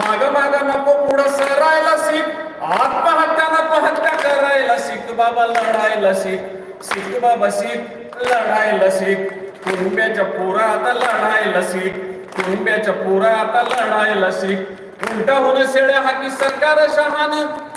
माग माग नको पुढं सरायला शिक. आत्महत्या नको हत्या करायला शिक. बाबा लढायला शिक. शिक बाबा शिक. लढायला शिक. कुटुंब्याच्या पोरा आता लढायला शिक. कुटुंब्याच्या पोरा आता लढायला शिक. उलटा होणं शेळ्या हा की सरकार शहाण?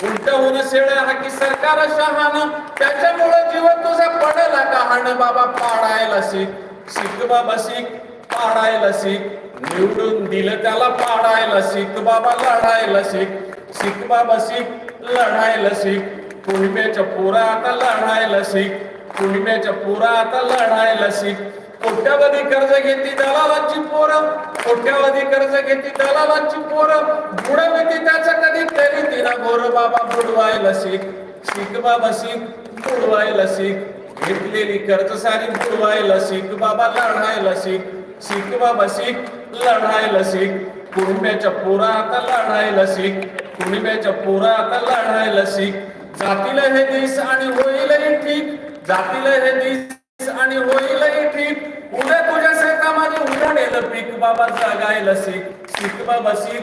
उलटा होणं शेळ्या हा की सरकार शहाण? त्याच्यामुळे जीवन तुझा पडला का हाण? बाबा पाडायला शिक. शिक बाबा शिक. पाडायला शिक. निवडून दिलं त्याला पाडायला शिक. बाबा लढायला शिक. शिक बाबा शिक. लढायला शिक. कुणब्याच्या पुरा आता लढायला शिक. कुणब्याच्या पुरा आता लढायला शिक. कोट्यावधी कर्ज घेती दलालाची पोरं. कोट्यावधी कर्ज घेती दलालाची पोरं. बुडविती त्याचं कधी तरी तिला गोर बाबा बुडवायला शिक. शिक बाबा शिक. बुडवायला शिक. घेतलेली कर्ज सारी बुडवायला शिक बाबा लढायला शिक. शिक बाबा शिक. लढायला शिक. कुणब्याच्या पोरा आता लढायला शिक. कुणब्याच्या पोरा आता लढायला शिक. जातीला हे दिस आणि होईलही ठीक. जातीला हे दिस आणि होईलही ठीक. उद्या तुझ्या शेतामध्ये उडालेलं पीक बाबा जगायला शिक. शिक बाबा शिक.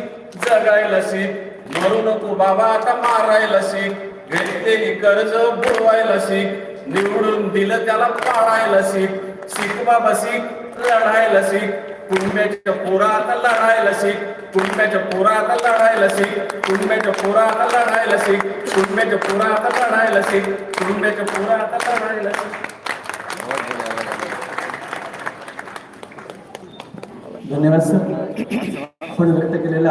जगायला शिक. मरू नको बाबा आता मारायला शिक. घेतलेली कर्ज बुडवायला शिक. निवडून दिलं त्याला पाळायला शिक शिक बाबा शिक लढायला शिक कुंब्याच्या पोरा आता लढायला शिक कुंब्याच्या पोरा आता लढायला शिक कुंब्याच्या पोरा आता लढायला शिक कुंब्याच्या पोरा आता लढायला शिक कुंब्याच्या पोरा आता लढायला शिक धन्यवाद सर. आपण व्यक्त केलेला